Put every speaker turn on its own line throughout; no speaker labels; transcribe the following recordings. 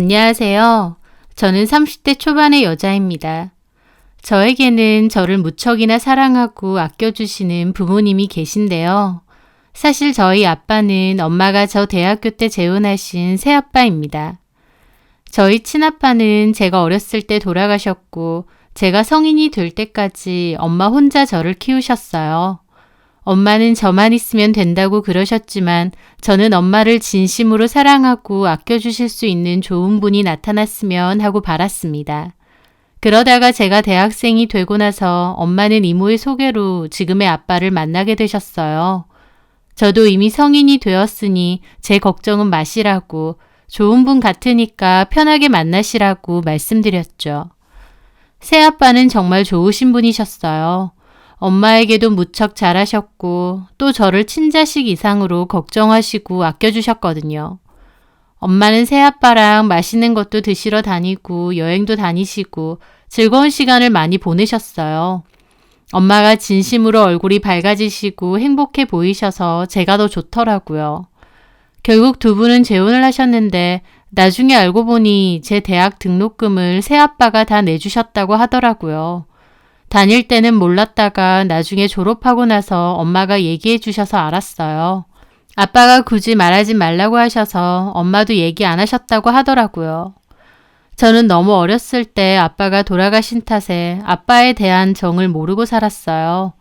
안녕하세요. 저는 30대 초반의 여자입니다. 저에게는 저를 무척이나 사랑하고 아껴주시는 부모님이 계신데요. 사실 저희 아빠는 엄마가 저 대학교 때 재혼하신 새아빠입니다. 저희 친아빠는 제가 어렸을 때 돌아가셨고, 제가 성인이 될 때까지 엄마 혼자 저를 키우셨어요. 엄마는 저만 있으면 된다고 그러셨지만 저는 엄마를 진심으로 사랑하고 아껴주실 수 있는 좋은 분이 나타났으면 하고 바랐습니다. 그러다가 제가 대학생이 되고 나서 엄마는 이모의 소개로 지금의 아빠를 만나게 되셨어요. 저도 이미 성인이 되었으니 제 걱정은 마시라고 좋은 분 같으니까 편하게 만나시라고 말씀드렸죠. 새아빠는 정말 좋으신 분이셨어요. 엄마에게도 무척 잘하셨고 또 저를 친자식 이상으로 걱정하시고 아껴주셨거든요. 엄마는 새아빠랑 맛있는 것도 드시러 다니고 여행도 다니시고 즐거운 시간을 많이 보내셨어요. 엄마가 진심으로 얼굴이 밝아지시고 행복해 보이셔서 제가 더 좋더라고요. 결국 두 분은 재혼을 하셨는데 나중에 알고 보니 제 대학 등록금을 새아빠가 다 내주셨다고 하더라고요. 다닐 때는 몰랐다가 나중에 졸업하고 나서 엄마가 얘기해 주셔서 알았어요. 아빠가 굳이 말하지 말라고 하셔서 엄마도 얘기 안 하셨다고 하더라고요. 저는 너무 어렸을 때 아빠가 돌아가신 탓에 아빠에 대한 정을 모르고 살았어요.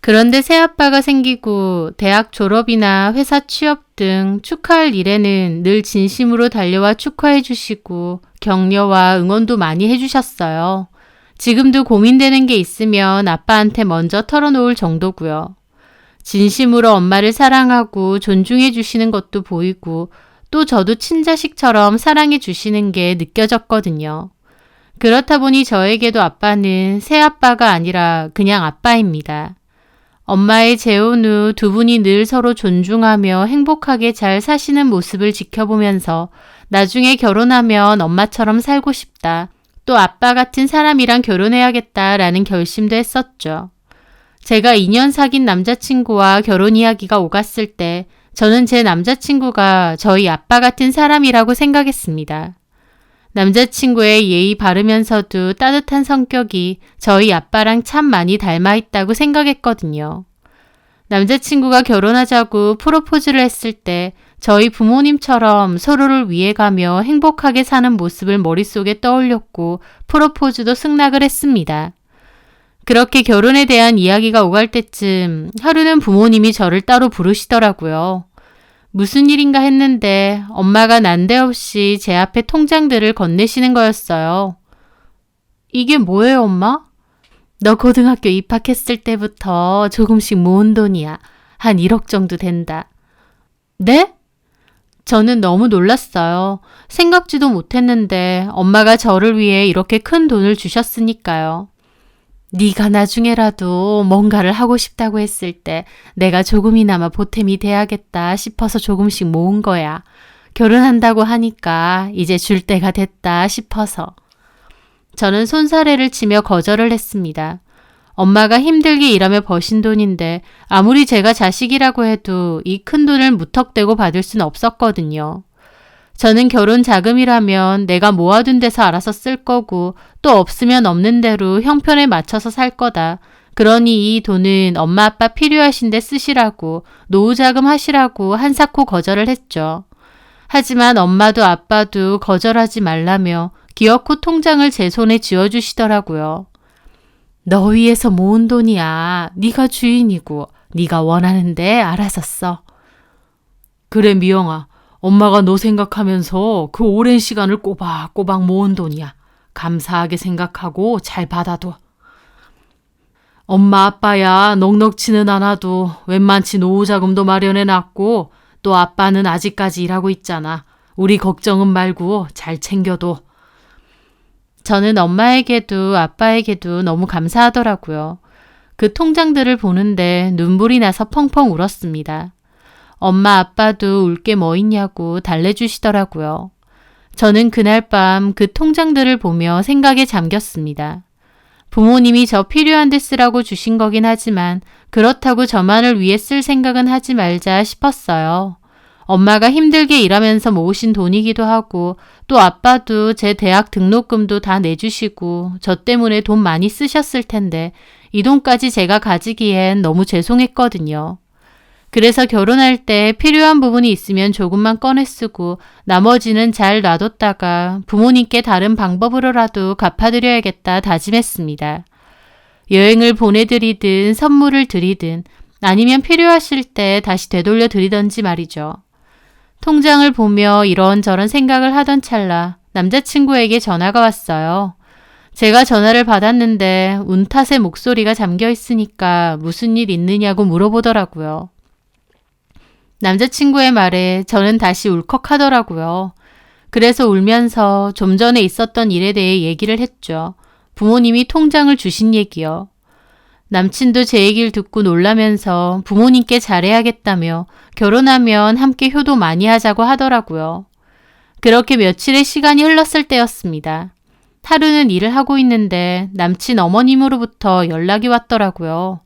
그런데 새아빠가 생기고 대학 졸업이나 회사 취업 등 축하할 일에는 늘 진심으로 달려와 축하해 주시고 격려와 응원도 많이 해 주셨어요. 지금도 고민되는 게 있으면 아빠한테 먼저 털어놓을 정도고요. 진심으로 엄마를 사랑하고 존중해 주시는 것도 보이고 또 저도 친자식처럼 사랑해 주시는 게 느껴졌거든요. 그렇다 보니 저에게도 아빠는 새아빠가 아니라 그냥 아빠입니다. 엄마의 재혼 후 두 분이 늘 서로 존중하며 행복하게 잘 사시는 모습을 지켜보면서 나중에 결혼하면 엄마처럼 살고 싶다. 또 아빠 같은 사람이랑 결혼해야겠다라는 결심도 했었죠. 제가 2년 사귄 남자친구와 결혼 이야기가 오갔을 때 저는 제 남자친구가 저희 아빠 같은 사람이라고 생각했습니다. 남자친구의 예의 바르면서도 따뜻한 성격이 저희 아빠랑 참 많이 닮아 있다고 생각했거든요. 남자친구가 결혼하자고 프로포즈를 했을 때 저희 부모님처럼 서로를 위해가며 행복하게 사는 모습을 머릿속에 떠올렸고 프로포즈도 승낙을 했습니다. 그렇게 결혼에 대한 이야기가 오갈 때쯤 하루는 부모님이 저를 따로 부르시더라고요. 무슨 일인가 했는데 엄마가 난데없이 제 앞에 통장들을 건네시는 거였어요. 이게 뭐예요, 엄마? 너 고등학교 입학했을 때부터 조금씩 모은 돈이야. 한 1억 정도 된다. 네? 저는 너무 놀랐어요. 생각지도 못했는데 엄마가 저를 위해 이렇게 큰 돈을 주셨으니까요. 네가 나중에라도 뭔가를 하고 싶다고 했을 때 내가 조금이나마 보탬이 돼야겠다 싶어서 조금씩 모은 거야. 결혼한다고 하니까 이제 줄 때가 됐다 싶어서. 저는 손사래를 치며 거절을 했습니다. 엄마가 힘들게 일하며 버신 돈인데 아무리 제가 자식이라고 해도 이 큰 돈을 무턱대고 받을 수는 없었거든요. 저는 결혼 자금이라면 내가 모아둔 데서 알아서 쓸 거고 또 없으면 없는 대로 형편에 맞춰서 살 거다. 그러니 이 돈은 엄마 아빠 필요하신데 쓰시라고 노후 자금 하시라고 한사코 거절을 했죠. 하지만 엄마도 아빠도 거절하지 말라며 기어코 통장을 제 손에 쥐어주시더라고요. 너 위해서 모은 돈이야. 네가 주인이고 네가 원하는데 알아서 써. 그래 미영아. 엄마가 너 생각하면서 그 오랜 시간을 꼬박꼬박 모은 돈이야. 감사하게 생각하고 잘 받아둬. 엄마 아빠야 넉넉치는 않아도 웬만치 노후 자금도 마련해 놨고 또 아빠는 아직까지 일하고 있잖아. 우리 걱정은 말고 잘 챙겨둬. 저는 엄마에게도 아빠에게도 너무 감사하더라고요. 그 통장들을 보는데 눈물이 나서 펑펑 울었습니다. 엄마 아빠도 울 게 뭐 있냐고 달래주시더라고요. 저는 그날 밤 그 통장들을 보며 생각에 잠겼습니다. 부모님이 저 필요한 데 쓰라고 주신 거긴 하지만 그렇다고 저만을 위해 쓸 생각은 하지 말자 싶었어요. 엄마가 힘들게 일하면서 모으신 돈이기도 하고 또 아빠도 제 대학 등록금도 다 내주시고 저 때문에 돈 많이 쓰셨을 텐데 이 돈까지 제가 가지기엔 너무 죄송했거든요. 그래서 결혼할 때 필요한 부분이 있으면 조금만 꺼내 쓰고 나머지는 잘 놔뒀다가 부모님께 다른 방법으로라도 갚아드려야겠다 다짐했습니다. 여행을 보내드리든 선물을 드리든 아니면 필요하실 때 다시 되돌려 드리던지 말이죠. 통장을 보며 이런저런 생각을 하던 찰나 남자친구에게 전화가 왔어요. 제가 전화를 받았는데 운 탓에 목소리가 잠겨 있으니까 무슨 일 있느냐고 물어보더라고요. 남자친구의 말에 저는 다시 울컥하더라고요. 그래서 울면서 좀 전에 있었던 일에 대해 얘기를 했죠. 부모님이 통장을 주신 얘기요. 남친도 제 얘기를 듣고 놀라면서 부모님께 잘해야겠다며 결혼하면 함께 효도 많이 하자고 하더라고요. 그렇게 며칠의 시간이 흘렀을 때였습니다. 하루는 일을 하고 있는데 남친 어머님으로부터 연락이 왔더라고요.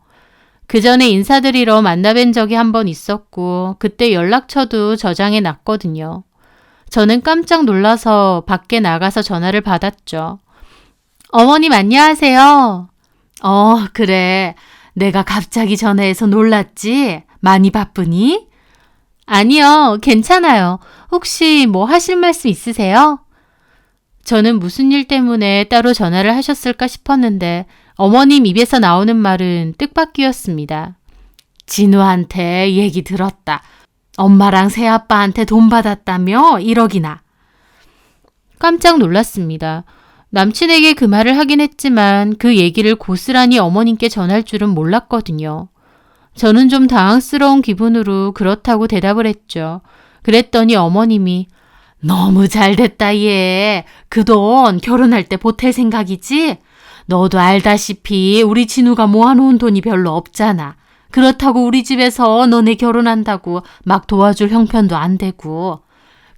그 전에 인사드리러 만나뵌 적이 한 번 있었고 그때 연락처도 저장해 놨거든요. 저는 깜짝 놀라서 밖에 나가서 전화를 받았죠. 어머님 안녕하세요. 어, 그래. 내가 갑자기 전화해서 놀랐지? 많이 바쁘니? 아니요, 괜찮아요. 혹시 뭐 하실 말씀 있으세요? 저는 무슨 일 때문에 따로 전화를 하셨을까 싶었는데 어머님 입에서 나오는 말은 뜻밖이었습니다. 진우한테 얘기 들었다. 엄마랑 새아빠한테 돈 받았다며 1억이나. 깜짝 놀랐습니다. 남친에게 그 말을 하긴 했지만 그 얘기를 고스란히 어머님께 전할 줄은 몰랐거든요. 저는 좀 당황스러운 기분으로 그렇다고 대답을 했죠. 그랬더니 어머님이 너무 잘 됐다 얘. 그 돈 결혼할 때 보탤 생각이지? 너도 알다시피 우리 진우가 모아놓은 돈이 별로 없잖아. 그렇다고 우리 집에서 너네 결혼한다고 막 도와줄 형편도 안 되고.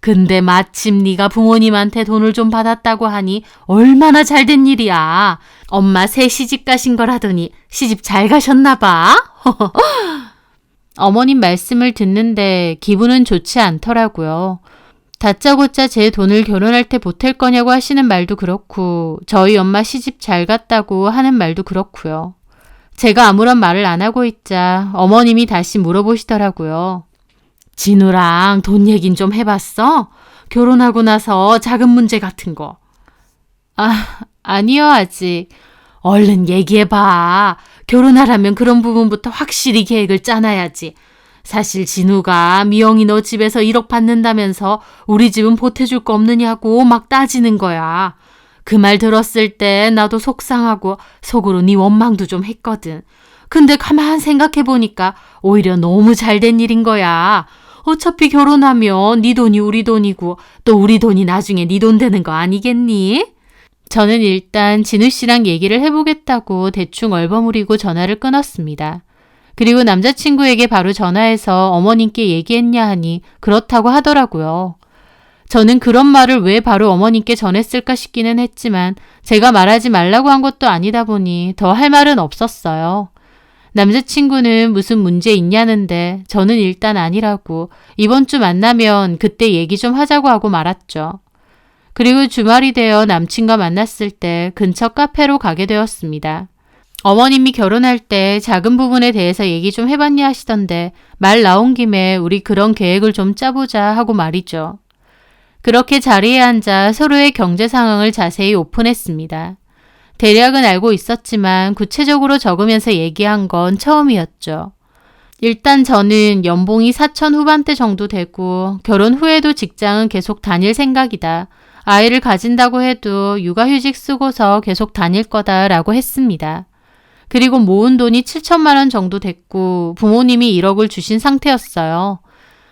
근데 마침 네가 부모님한테 돈을 좀 받았다고 하니 얼마나 잘 된 일이야. 엄마 새 시집 가신 거라더니 시집 잘 가셨나 봐. 어머님 말씀을 듣는데 기분은 좋지 않더라고요. 다짜고짜 제 돈을 결혼할 때 보탤 거냐고 하시는 말도 그렇고 저희 엄마 시집 잘 갔다고 하는 말도 그렇고요. 제가 아무런 말을 안 하고 있자 어머님이 다시 물어보시더라고요. 진우랑 돈 얘긴 좀 해봤어? 결혼하고 나서 자금 문제 같은 거. 아, 아니요, 아직. 얼른 얘기해봐. 결혼하려면 그런 부분부터 확실히 계획을 짜놔야지. 사실 진우가 미영이 너 집에서 1억 받는다면서 우리 집은 보태줄 거 없느냐고 막 따지는 거야. 그 말 들었을 때 나도 속상하고 속으로 네 원망도 좀 했거든. 근데 가만 생각해 보니까 오히려 너무 잘 된 일인 거야. 어차피 결혼하면 네 돈이 우리 돈이고 또 우리 돈이 나중에 네 돈 되는 거 아니겠니? 저는 일단 진우 씨랑 얘기를 해보겠다고 대충 얼버무리고 전화를 끊었습니다. 그리고 남자친구에게 바로 전화해서 어머님께 얘기했냐 하니 그렇다고 하더라고요. 저는 그런 말을 왜 바로 어머님께 전했을까 싶기는 했지만 제가 말하지 말라고 한 것도 아니다 보니 더 할 말은 없었어요. 남자친구는 무슨 문제 있냐는데 저는 일단 아니라고 이번 주 만나면 그때 얘기 좀 하자고 하고 말았죠. 그리고 주말이 되어 남친과 만났을 때 근처 카페로 가게 되었습니다. 어머님이 결혼할 때 작은 부분에 대해서 얘기 좀 해봤냐 하시던데 말 나온 김에 우리 그런 계획을 좀 짜보자 하고 말이죠. 그렇게 자리에 앉아 서로의 경제 상황을 자세히 오픈했습니다. 대략은 알고 있었지만 구체적으로 적으면서 얘기한 건 처음이었죠. 일단 저는 연봉이 4천 후반대 정도 되고 결혼 후에도 직장은 계속 다닐 생각이다. 아이를 가진다고 해도 육아휴직 쓰고서 계속 다닐 거다라고 했습니다. 그리고 모은 돈이 7천만 원 정도 됐고 부모님이 1억을 주신 상태였어요.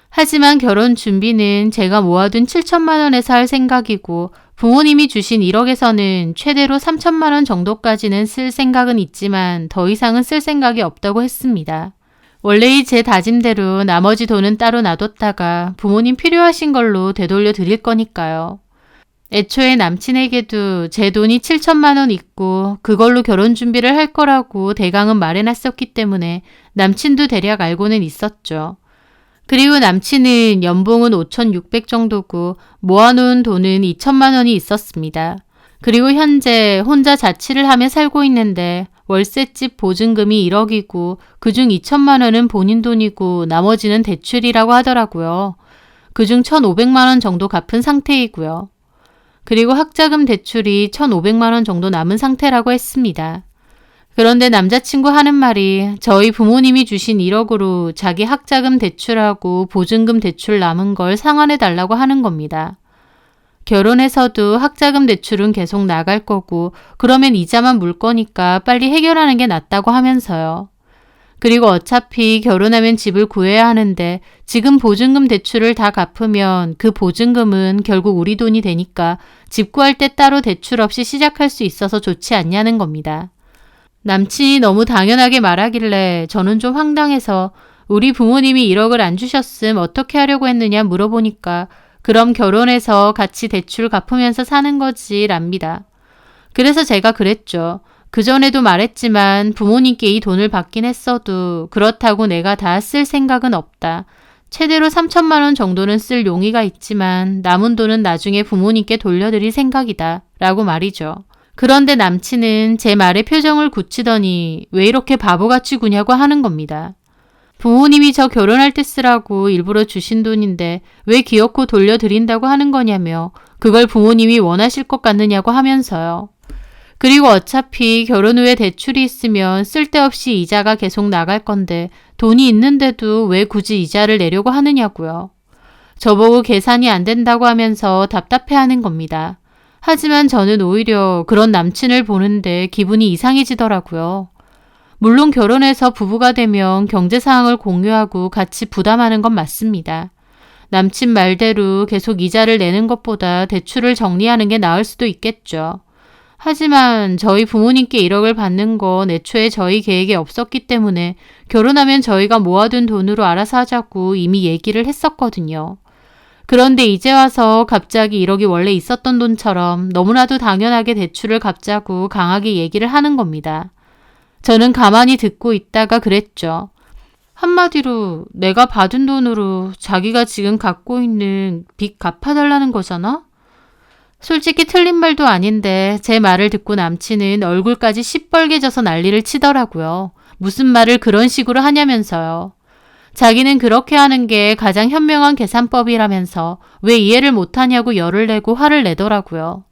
하지만 결혼 준비는 제가 모아둔 7천만 원에서 할 생각이고 부모님이 주신 1억에서는 최대로 3천만 원 정도까지는 쓸 생각은 있지만 더 이상은 쓸 생각이 없다고 했습니다. 원래의 제 다짐대로 나머지 돈은 따로 놔뒀다가 부모님 필요하신 걸로 되돌려 드릴 거니까요. 애초에 남친에게도 제 돈이 7천만 원 있고 그걸로 결혼 준비를 할 거라고 대강은 말해놨었기 때문에 남친도 대략 알고는 있었죠. 그리고 남친은 연봉은 5,600 정도고 모아놓은 돈은 2천만 원이 있었습니다. 그리고 현재 혼자 자취를 하며 살고 있는데 월세집 보증금이 1억이고 그중 2천만 원은 본인 돈이고 나머지는 대출이라고 하더라고요. 그중 1,500만 원 정도 갚은 상태이고요. 그리고 학자금 대출이 1,500만 원 정도 남은 상태라고 했습니다. 그런데 남자친구 하는 말이 저희 부모님이 주신 1억으로 자기 학자금 대출하고 보증금 대출 남은 걸 상환해 달라고 하는 겁니다. 결혼해서도 학자금 대출은 계속 나갈 거고 그러면 이자만 물 거니까 빨리 해결하는 게 낫다고 하면서요. 그리고 어차피 결혼하면 집을 구해야 하는데 지금 보증금 대출을 다 갚으면 그 보증금은 결국 우리 돈이 되니까 집 구할 때 따로 대출 없이 시작할 수 있어서 좋지 않냐는 겁니다. 남친이 너무 당연하게 말하길래 저는 좀 황당해서 우리 부모님이 1억을 안 주셨음 어떻게 하려고 했느냐 물어보니까 그럼 결혼해서 같이 대출 갚으면서 사는 거지 랍니다. 그래서 제가 그랬죠. 그전에도 말했지만 부모님께 이 돈을 받긴 했어도 그렇다고 내가 다 쓸 생각은 없다. 최대로 3천만 원 정도는 쓸 용의가 있지만 남은 돈은 나중에 부모님께 돌려드릴 생각이다. 라고 말이죠. 그런데 남친은 제 말에 표정을 굳히더니 왜 이렇게 바보같이 구냐고 하는 겁니다. 부모님이 저 결혼할 때 쓰라고 일부러 주신 돈인데 왜 기어코 돌려드린다고 하는 거냐며 그걸 부모님이 원하실 것 같느냐고 하면서요. 그리고 어차피 결혼 후에 대출이 있으면 쓸데없이 이자가 계속 나갈 건데 돈이 있는데도 왜 굳이 이자를 내려고 하느냐고요. 저보고 계산이 안 된다고 하면서 답답해 하는 겁니다. 하지만 저는 오히려 그런 남친을 보는데 기분이 이상해지더라고요. 물론 결혼해서 부부가 되면 경제 상황을 공유하고 같이 부담하는 건 맞습니다. 남친 말대로 계속 이자를 내는 것보다 대출을 정리하는 게 나을 수도 있겠죠. 하지만 저희 부모님께 1억을 받는 건 애초에 저희 계획에 없었기 때문에 결혼하면 저희가 모아둔 돈으로 알아서 하자고 이미 얘기를 했었거든요. 그런데 이제 와서 갑자기 1억이 원래 있었던 돈처럼 너무나도 당연하게 대출을 갚자고 강하게 얘기를 하는 겁니다. 저는 가만히 듣고 있다가 그랬죠. 한마디로 내가 받은 돈으로 자기가 지금 갖고 있는 빚 갚아달라는 거잖아? 솔직히 틀린 말도 아닌데 제 말을 듣고 남친은 얼굴까지 시뻘개져서 난리를 치더라고요. 무슨 말을 그런 식으로 하냐면서요. 자기는 그렇게 하는 게 가장 현명한 계산법이라면서 왜 이해를 못하냐고 열을 내고 화를 내더라고요.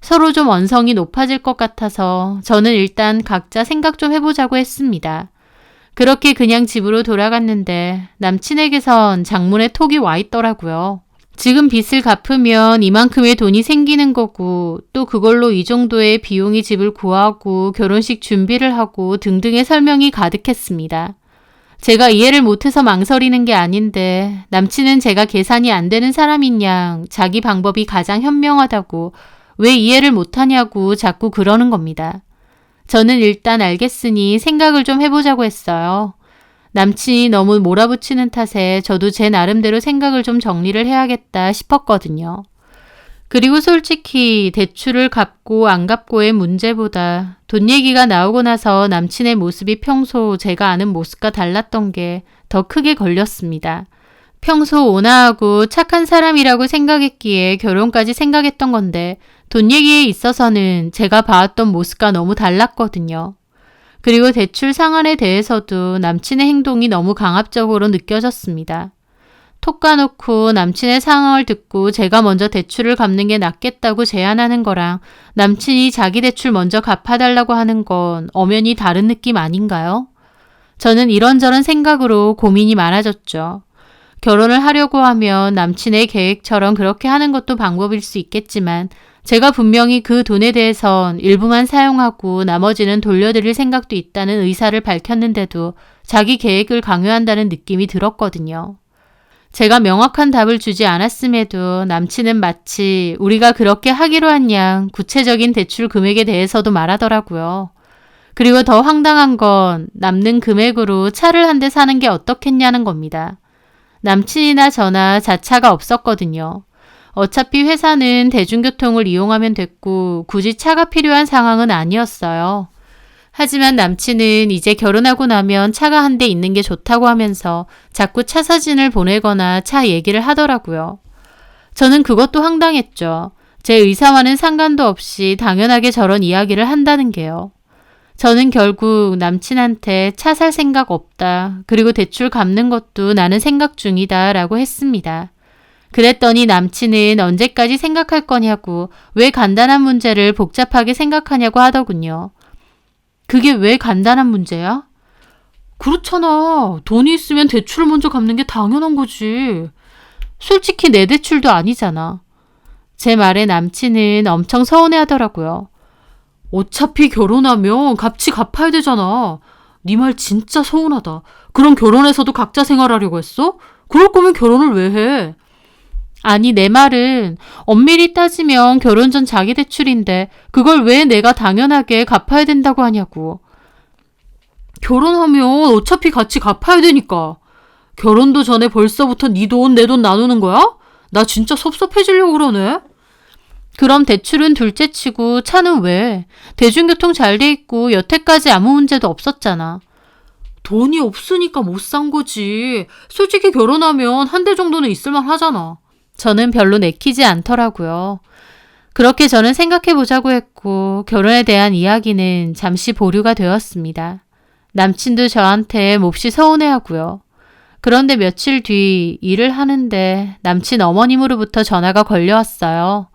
서로 좀 언성이 높아질 것 같아서 저는 일단 각자 생각 좀 해보자고 했습니다. 그렇게 그냥 집으로 돌아갔는데 남친에게선 장문에 톡이 와 있더라고요. 지금 빚을 갚으면 이만큼의 돈이 생기는 거고 또 그걸로 이 정도의 비용이 집을 구하고 결혼식 준비를 하고 등등의 설명이 가득했습니다. 제가 이해를 못해서 망설이는 게 아닌데 남친은 제가 계산이 안 되는 사람인 양 자기 방법이 가장 현명하다고 왜 이해를 못하냐고 자꾸 그러는 겁니다. 저는 일단 알겠으니 생각을 좀 해보자고 했어요. 남친이 너무 몰아붙이는 탓에 저도 제 나름대로 생각을 좀 정리를 해야겠다 싶었거든요. 그리고 솔직히 대출을 갚고 안 갚고의 문제보다 돈 얘기가 나오고 나서 남친의 모습이 평소 제가 아는 모습과 달랐던 게 더 크게 걸렸습니다. 평소 온화하고 착한 사람이라고 생각했기에 결혼까지 생각했던 건데 돈 얘기에 있어서는 제가 봐왔던 모습과 너무 달랐거든요. 그리고 대출 상한에 대해서도 남친의 행동이 너무 강압적으로 느껴졌습니다. 톡 까놓고 남친의 상황을 듣고 제가 먼저 대출을 갚는 게 낫겠다고 제안하는 거랑 남친이 자기 대출 먼저 갚아달라고 하는 건 엄연히 다른 느낌 아닌가요? 저는 이런저런 생각으로 고민이 많아졌죠. 결혼을 하려고 하면 남친의 계획처럼 그렇게 하는 것도 방법일 수 있겠지만 제가 분명히 그 돈에 대해선 일부만 사용하고 나머지는 돌려드릴 생각도 있다는 의사를 밝혔는데도 자기 계획을 강요한다는 느낌이 들었거든요. 제가 명확한 답을 주지 않았음에도 남친은 마치 우리가 그렇게 하기로 한 양 구체적인 대출 금액에 대해서도 말하더라고요. 그리고 더 황당한 건 남는 금액으로 차를 한 대 사는 게 어떻겠냐는 겁니다. 남친이나 저나 자차가 없었거든요. 어차피 회사는 대중교통을 이용하면 됐고 굳이 차가 필요한 상황은 아니었어요. 하지만 남친은 이제 결혼하고 나면 차가 한 대 있는 게 좋다고 하면서 자꾸 차 사진을 보내거나 차 얘기를 하더라고요. 저는 그것도 황당했죠. 제 의사와는 상관도 없이 당연하게 저런 이야기를 한다는 게요. 저는 결국 남친한테 차 살 생각 없다. 그리고 대출 갚는 것도 나는 생각 중이다. 라고 했습니다. 그랬더니 남친은 언제까지 생각할 거냐고 왜 간단한 문제를 복잡하게 생각하냐고 하더군요. 그게 왜 간단한 문제야? 그렇잖아. 돈이 있으면 대출을 먼저 갚는 게 당연한 거지. 솔직히 내 대출도 아니잖아. 제 말에 남친은 엄청 서운해 하더라고요. 어차피 결혼하면 값이 갚아야 되잖아. 네 말 진짜 서운하다. 그럼 결혼해서도 각자 생활하려고 했어? 그럴 거면 결혼을 왜 해? 아니, 내 말은 엄밀히 따지면 결혼 전 자기 대출인데 그걸 왜 내가 당연하게 갚아야 된다고 하냐고. 결혼하면 어차피 같이 갚아야 되니까. 결혼도 전에 벌써부터 네 돈, 내 돈 나누는 거야? 나 진짜 섭섭해지려고 그러네. 그럼 대출은 둘째 치고 차는 왜? 대중교통 잘 돼 있고 여태까지 아무 문제도 없었잖아. 돈이 없으니까 못 산 거지. 솔직히 결혼하면 한 대 정도는 있을만 하잖아. 저는 별로 내키지 않더라고요. 그렇게 저는 생각해 보자고 했고 결혼에 대한 이야기는 잠시 보류가 되었습니다. 남친도 저한테 몹시 서운해 하고요. 그런데 며칠 뒤 일을 하는데 남친 어머님으로부터 전화가 걸려왔어요.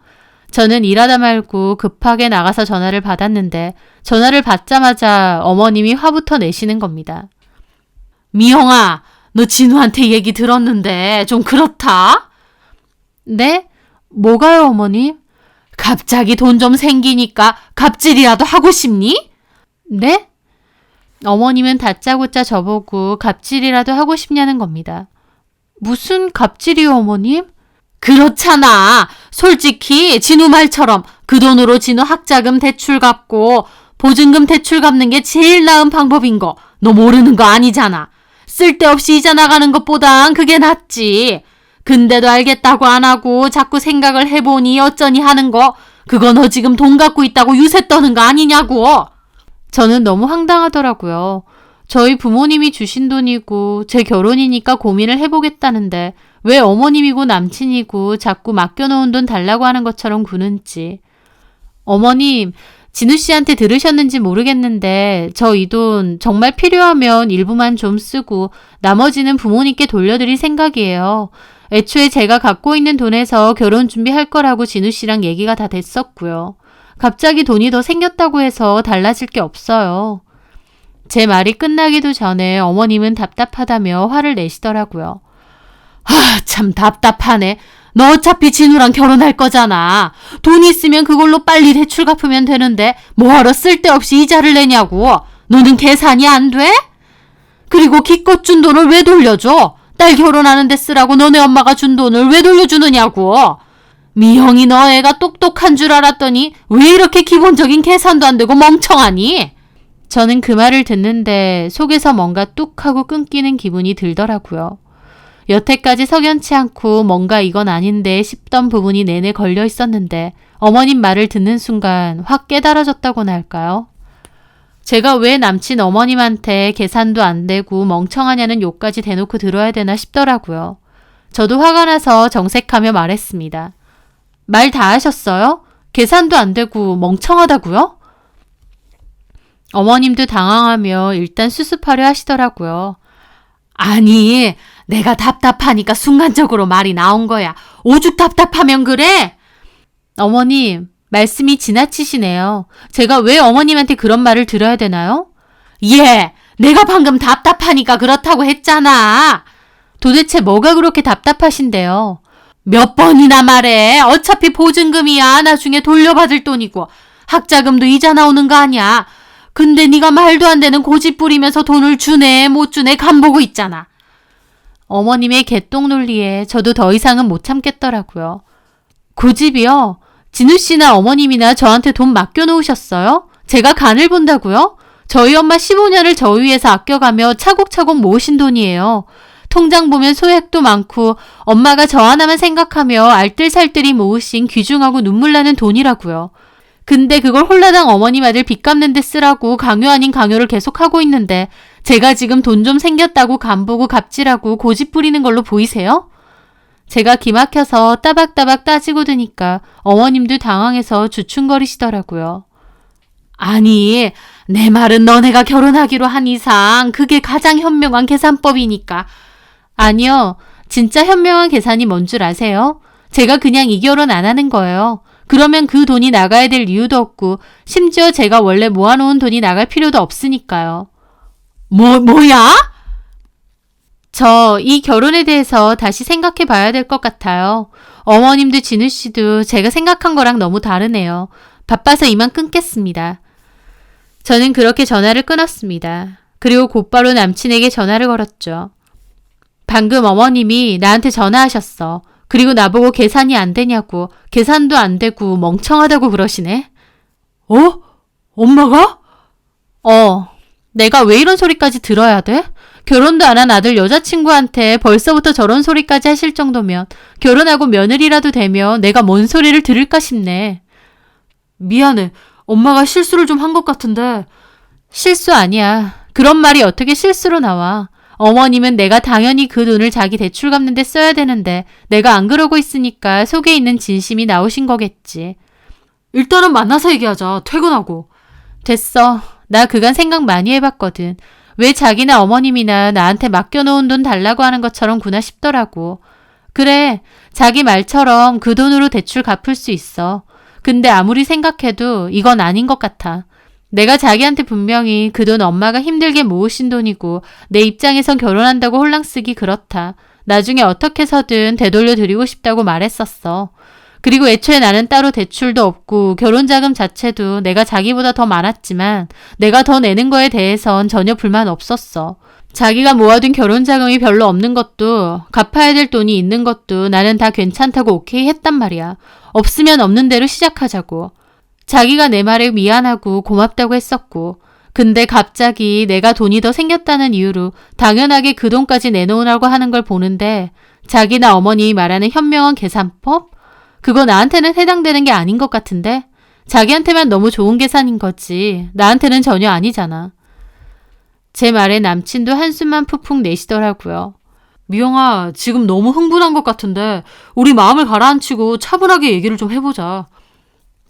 저는 일하다 말고 급하게 나가서 전화를 받았는데 전화를 받자마자 어머님이 화부터 내시는 겁니다. 미영아, 너 진우한테 얘기 들었는데 좀 그렇다? 네? 뭐가요, 어머님? 갑자기 돈 좀 생기니까 갑질이라도 하고 싶니? 네? 어머님은 다짜고짜 저보고 갑질이라도 하고 싶냐는 겁니다. 무슨 갑질이요, 어머님? 그렇잖아. 솔직히 진우 말처럼 그 돈으로 진우 학자금 대출 갚고 보증금 대출 갚는 게 제일 나은 방법인 거. 너 모르는 거 아니잖아. 쓸데없이 이자 나가는 것보단 그게 낫지. 근데도 알겠다고 안 하고 자꾸 생각을 해보니 어쩌니 하는 거. 그거 너 지금 돈 갖고 있다고 유세 떠는 거 아니냐고. 저는 너무 황당하더라고요. 저희 부모님이 주신 돈이고 제 결혼이니까 고민을 해보겠다는데 왜 어머님이고 남친이고 자꾸 맡겨놓은 돈 달라고 하는 것처럼 구는지. 어머님, 진우 씨한테 들으셨는지 모르겠는데 저 이 돈 정말 필요하면 일부만 좀 쓰고 나머지는 부모님께 돌려드릴 생각이에요. 애초에 제가 갖고 있는 돈에서 결혼 준비할 거라고 진우 씨랑 얘기가 다 됐었고요. 갑자기 돈이 더 생겼다고 해서 달라질 게 없어요. 제 말이 끝나기도 전에 어머님은 답답하다며 화를 내시더라고요. 아, 참 답답하네. 너 어차피 진우랑 결혼할 거잖아. 돈 있으면 그걸로 빨리 대출 갚으면 되는데 뭐하러 쓸데없이 이자를 내냐고. 너는 계산이 안 돼? 그리고 기껏 준 돈을 왜 돌려줘? 딸 결혼하는데 쓰라고 너네 엄마가 준 돈을 왜 돌려주느냐고. 미영이 너 애가 똑똑한 줄 알았더니 왜 이렇게 기본적인 계산도 안 되고 멍청하니? 저는 그 말을 듣는데 속에서 뭔가 뚝 하고 끊기는 기분이 들더라고요. 여태까지 석연치 않고 뭔가 이건 아닌데 싶던 부분이 내내 걸려 있었는데 어머님 말을 듣는 순간 확 깨달아졌다고나 할까요? 제가 왜 남친 어머님한테 계산도 안 되고 멍청하냐는 욕까지 대놓고 들어야 되나 싶더라고요. 저도 화가 나서 정색하며 말했습니다. 말 다 하셨어요? 계산도 안 되고 멍청하다고요? 어머님도 당황하며 일단 수습하려 하시더라고요. 아니, 내가 답답하니까 순간적으로 말이 나온 거야. 오죽 답답하면 그래? 어머님, 말씀이 지나치시네요. 제가 왜 어머님한테 그런 말을 들어야 되나요? 예, 내가 방금 답답하니까 그렇다고 했잖아. 도대체 뭐가 그렇게 답답하신데요? 몇 번이나 말해. 어차피 보증금이야. 나중에 돌려받을 돈이고. 학자금도 이자 나오는 거 아니야. 근데 네가 말도 안 되는 고집 부리면서 돈을 주네 못 주네 간보고 있잖아. 어머님의 개똥 논리에 저도 더 이상은 못 참겠더라고요. 고집이요? 진우 씨나 어머님이나 저한테 돈 맡겨놓으셨어요? 제가 간을 본다고요? 저희 엄마 15년을 저 위해서 아껴가며 차곡차곡 모으신 돈이에요. 통장 보면 소액도 많고 엄마가 저 하나만 생각하며 알뜰살뜰히 모으신 귀중하고 눈물 나는 돈이라고요. 근데 그걸 홀라당 어머님 아들 빚 갚는 데 쓰라고 강요 아닌 강요를 계속하고 있는데 제가 지금 돈 좀 생겼다고 간보고 갑질하고 고집 부리는 걸로 보이세요? 제가 기막혀서 따박따박 따지고 드니까 어머님도 당황해서 주춤거리시더라고요. 아니, 내 말은 너네가 결혼하기로 한 이상 그게 가장 현명한 계산법이니까. 아니요, 진짜 현명한 계산이 뭔 줄 아세요? 제가 그냥 이 결혼 안 하는 거예요. 그러면 그 돈이 나가야 될 이유도 없고, 심지어 제가 원래 모아놓은 돈이 나갈 필요도 없으니까요. 뭐, 뭐야? 저 이 결혼에 대해서 다시 생각해 봐야 될 것 같아요. 어머님도 진우 씨도 제가 생각한 거랑 너무 다르네요. 바빠서 이만 끊겠습니다. 저는 그렇게 전화를 끊었습니다. 그리고 곧바로 남친에게 전화를 걸었죠. 방금 어머님이 나한테 전화하셨어. 그리고 나보고 계산이 안 되냐고, 계산도 안 되고 멍청하다고 그러시네. 어? 엄마가? 어. 내가 왜 이런 소리까지 들어야 돼? 결혼도 안 한 아들 여자친구한테 벌써부터 저런 소리까지 하실 정도면 결혼하고 며느리라도 되면 내가 뭔 소리를 들을까 싶네. 미안해. 엄마가 실수를 좀 한 것 같은데. 실수 아니야. 그런 말이 어떻게 실수로 나와. 어머님은 내가 당연히 그 돈을 자기 대출 갚는 데 써야 되는데 내가 안 그러고 있으니까 속에 있는 진심이 나오신 거겠지. 일단은 만나서 얘기하자. 퇴근하고. 됐어. 나 그간 생각 많이 해봤거든. 왜 자기나 어머님이나 나한테 맡겨놓은 돈 달라고 하는 것처럼 구나 싶더라고. 그래. 자기 말처럼 그 돈으로 대출 갚을 수 있어. 근데 아무리 생각해도 이건 아닌 것 같아. 내가 자기한테 분명히 그 돈 엄마가 힘들게 모으신 돈이고 내 입장에선 결혼한다고 홀랑 쓰기 그렇다. 나중에 어떻게 해서든 되돌려 드리고 싶다고 말했었어. 그리고 애초에 나는 따로 대출도 없고 결혼 자금 자체도 내가 자기보다 더 많았지만 내가 더 내는 거에 대해선 전혀 불만 없었어. 자기가 모아둔 결혼 자금이 별로 없는 것도 갚아야 될 돈이 있는 것도 나는 다 괜찮다고 오케이 했단 말이야. 없으면 없는 대로 시작하자고. 자기가 내 말에 미안하고 고맙다고 했었고, 근데 갑자기 내가 돈이 더 생겼다는 이유로 당연하게 그 돈까지 내놓으라고 하는 걸 보는데 자기나 어머니 말하는 현명한 계산법? 그거 나한테는 해당되는 게 아닌 것 같은데? 자기한테만 너무 좋은 계산인 거지. 나한테는 전혀 아니잖아. 제 말에 남친도 한숨만 푹푹 내시더라고요. 미영아, 지금 너무 흥분한 것 같은데 우리 마음을 가라앉히고 차분하게 얘기를 좀 해보자.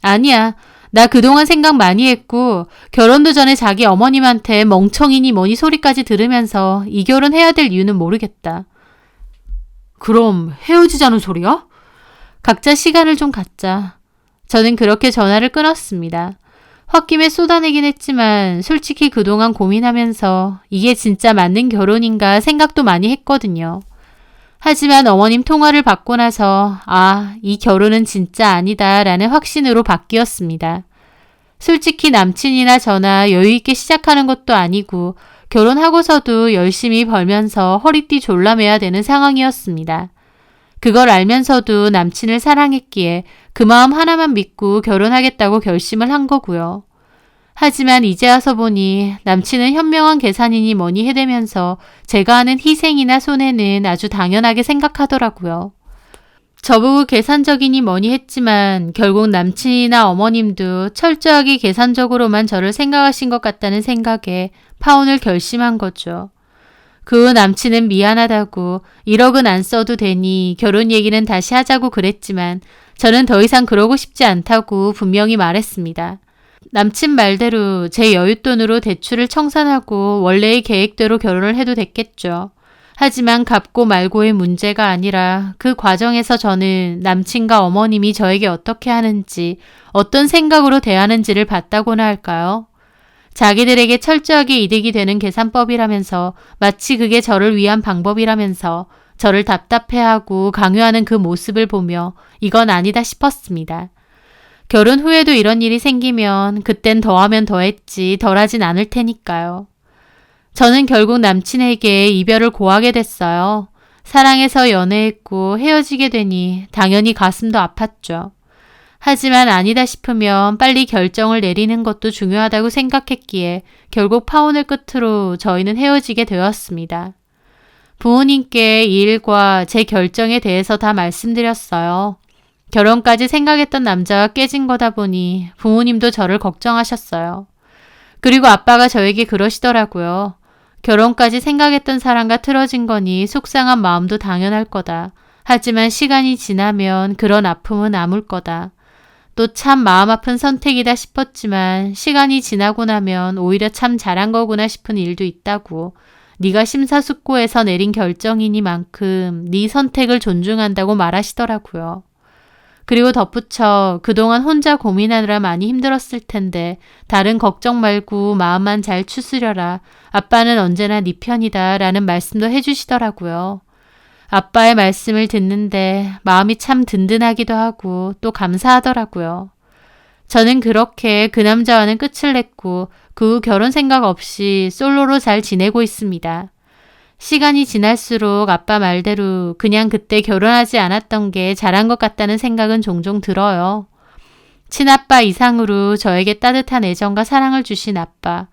아니야. 나 그동안 생각 많이 했고 결혼도 전에 자기 어머님한테 멍청이니 뭐니 소리까지 들으면서 이 결혼 해야 될 이유는 모르겠다. 그럼 헤어지자는 소리야? 각자 시간을 좀 갖자. 저는 그렇게 전화를 끊었습니다. 홧김에 쏟아내긴 했지만 솔직히 그동안 고민하면서 이게 진짜 맞는 결혼인가 생각도 많이 했거든요. 하지만 어머님 통화를 받고 나서 아, 이 결혼은 진짜 아니다 라는 확신으로 바뀌었습니다. 솔직히 남친이나 저나 여유있게 시작하는 것도 아니고 결혼하고서도 열심히 벌면서 허리띠 졸라매야 되는 상황이었습니다. 그걸 알면서도 남친을 사랑했기에 그 마음 하나만 믿고 결혼하겠다고 결심을 한 거고요. 하지만 이제 와서 보니 남친은 현명한 계산이니 뭐니 해대면서 제가 하는 희생이나 손해는 아주 당연하게 생각하더라고요. 저보고 계산적이니 뭐니 했지만 결국 남친이나 어머님도 철저하게 계산적으로만 저를 생각하신 것 같다는 생각에 파혼을 결심한 거죠. 그 남친은 미안하다고 1억은 안 써도 되니 결혼 얘기는 다시 하자고 그랬지만 저는 더 이상 그러고 싶지 않다고 분명히 말했습니다. 남친 말대로 제 여윳돈으로 대출을 청산하고 원래의 계획대로 결혼을 해도 됐겠죠. 하지만 갚고 말고의 문제가 아니라 그 과정에서 저는 남친과 어머님이 저에게 어떻게 하는지, 어떤 생각으로 대하는지를 봤다고나 할까요? 자기들에게 철저하게 이득이 되는 계산법이라면서 마치 그게 저를 위한 방법이라면서 저를 답답해하고 강요하는 그 모습을 보며 이건 아니다 싶었습니다. 결혼 후에도 이런 일이 생기면 그땐 더하면 더했지 덜하진 않을 테니까요. 저는 결국 남친에게 이별을 고하게 됐어요. 사랑해서 연애했고 헤어지게 되니 당연히 가슴도 아팠죠. 하지만 아니다 싶으면 빨리 결정을 내리는 것도 중요하다고 생각했기에 결국 파혼을 끝으로 저희는 헤어지게 되었습니다. 부모님께 이 일과 제 결정에 대해서 다 말씀드렸어요. 결혼까지 생각했던 남자와 깨진 거다 보니 부모님도 저를 걱정하셨어요. 그리고 아빠가 저에게 그러시더라고요. 결혼까지 생각했던 사람과 틀어진 거니 속상한 마음도 당연할 거다. 하지만 시간이 지나면 그런 아픔은 아물 거다. 또 참 마음 아픈 선택이다 싶었지만 시간이 지나고 나면 오히려 참 잘한 거구나 싶은 일도 있다고. 네가 심사숙고해서 내린 결정이니만큼 네 선택을 존중한다고 말하시더라고요. 그리고 덧붙여 그동안 혼자 고민하느라 많이 힘들었을 텐데 다른 걱정 말고 마음만 잘 추스려라. 아빠는 언제나 네 편이다 라는 말씀도 해주시더라고요. 아빠의 말씀을 듣는데 마음이 참 든든하기도 하고 또 감사하더라고요. 저는 그렇게 그 남자와는 끝을 냈고 그 후 결혼 생각 없이 솔로로 잘 지내고 있습니다. 시간이 지날수록 아빠 말대로 그냥 그때 결혼하지 않았던 게 잘한 것 같다는 생각은 종종 들어요. 친아빠 이상으로 저에게 따뜻한 애정과 사랑을 주신 아빠,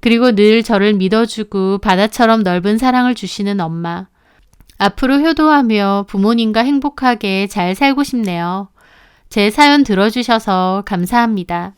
그리고 늘 저를 믿어주고 바다처럼 넓은 사랑을 주시는 엄마. 앞으로 효도하며 부모님과 행복하게 잘 살고 싶네요. 제 사연 들어주셔서 감사합니다.